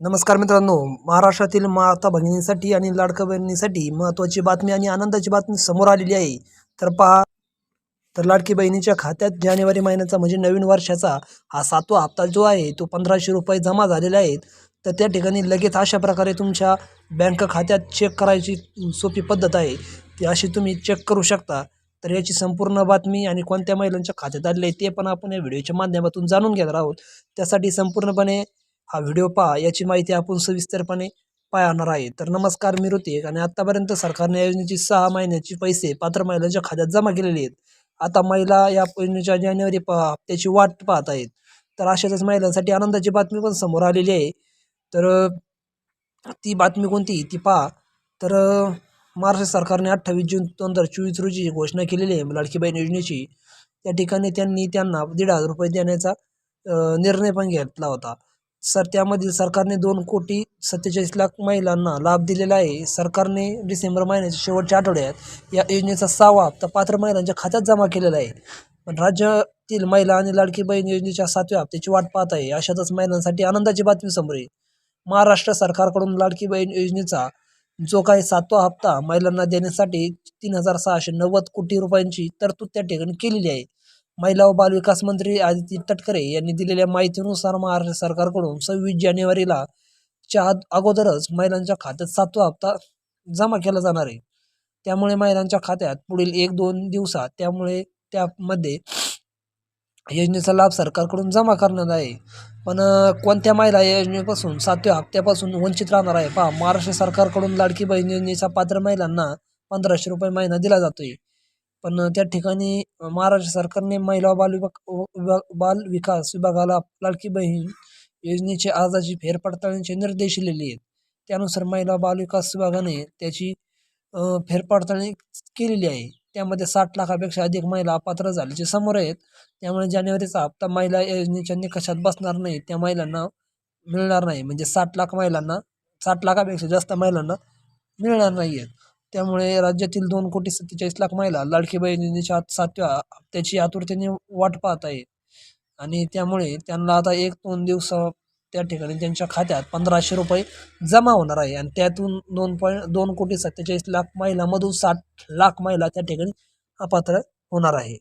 नमस्कार मित्रांनो महाराष्ट्रातील माता भगिनींसाठी आणि लाडक्या बहिणीसाठी महत्त्वाची बातमी आणि आनंदाची बातमी समोर आलेली आहे. तर पहा तर लाडकी बहिणीच्या खात्यात जानेवारी महिन्याचा म्हणजे नवीन वर्षाचा हा सातवा हप्ता जो आहे तो पंधराशे रुपये जमा झालेला आहेत. तर त्या ठिकाणी लगेच अशा प्रकारे तुमच्या बँक खात्यात चेक करायची सोपी पद्धत आहे. ती अशी तुम्ही चेक करू शकता. तर याची संपूर्ण बातमी आणि कोणत्या महिलांच्या खात्यात आलेली आहे ते पण आपण या व्हिडिओच्या माध्यमातून जाणून घेणार आहोत. त्यासाठी संपूर्णपणे हा व्हिडिओ पहा याची माहिती आपण सविस्तरपणे पाहणार आहे. तर नमस्कार मी ऋतिक आणि आत्तापर्यंत सरकारने योजनेची सहा महिन्याची पैसे पात्र महिलांच्या खात्यात जमा केलेले आहेत. आता महिला या योजनेच्या जानेवारी प हप्त्याची वाट पाहत आहेत. तर अशाच महिलांसाठी आनंदाची बातमी पण समोर आलेली आहे. तर ती बातमी कोणती? ती पहा. तर महाराष्ट्र सरकारने अठ्ठावीस जून दोन हजार चोवीस रोजी घोषणा केलेली आहे लाडकी बहीण योजनेची त्या ठिकाणी त्यांनी त्यांना दीड हजार रुपये देण्याचा निर्णय पण घेतला होता. सर त्यामधील सरकारने दोन कोटी सत्तेचाळीस लाख महिलांना लाभ दिलेला आहे. सरकारने डिसेंबर महिन्याच्या शेवटच्या आठवड्यात या योजनेचा सहावा हप्ता पात्र महिलांच्या खात्यात जमा केलेला आहे. पण राज्यातील महिला आणि लाडकी बहीण योजनेच्या सातव्या हप्त्याची वाट पाहत आहे. अशातच महिलांसाठी आनंदाची बातमी समोर येईल. महाराष्ट्र सरकारकडून लाडकी बहीण योजनेचा जो काही सातवा हप्ता महिलांना देण्यासाठी तीन हजार सहाशे नव्वद कोटी रुपयांची तरतूद त्या ठिकाणी केलेली आहे. महिला व बालविकास मंत्री आदिती तटकरे यांनी दिलेल्या माहितीनुसार महाराष्ट्र सरकारकडून सव्वीस जानेवारीला च्या अगोदरच महिलांच्या खात्यात सातवा हप्ता जमा केला जाणार आहे. त्यामुळे महिलांच्या खात्यात पुढील एक दोन दिवसात त्यामुळे त्यामध्ये योजनेचा लाभ सरकारकडून जमा करण्यात आहे. पण कोणत्या महिला या योजनेपासून सातव्या हप्त्यापासून वंचित राहणार आहे? पहा महाराष्ट्र सरकारकडून लाडकी बहीण योजनेचा पात्र महिलांना पंधराशे रुपये महिना दिला जातोय. पण त्या ठिकाणी महाराष्ट्र सरकारने महिला बाल विभाग बाल विकास विभागाला लाडकी बहीण योजनेच्या अर्जाची फेरपडताळणीचे निर्देश दिलेले आहेत. त्यानुसार महिला बाल विकास विभागाने त्याची फेरपडताळणी केलेली आहे. त्यामध्ये साठ लाखापेक्षा अधिक महिला अपात्र झाल्याचे समोर आहेत. त्यामुळे जानेवारीचा हप्ता महिला योजनेच्या निकषात बसणार नाही. त्या महिलांना मिळणार नाही. म्हणजे साठ लाख महिलांना साठ लाखापेक्षा जास्त महिलांना मिळणार नाही आहेत त्यामुळे राज्यातील दोन कोटी सत्तेचाळीस लाख महिला लाडकीबाई योजनेच्या सातव्या हप्त्याची आतुरतेने वाट पाहत आहेत. आणि त्यामुळे त्यांना आता एक दोन दिवस त्या ठिकाणी त्यांच्या खात्यात पंधराशे रुपये जमा होणार आहे. आणि त्यातून दोन पॉईंट दोन कोटी सत्तेचाळीस लाख महिलामधून साठ लाख महिला त्या ठिकाणी अपात्र होणार आहे.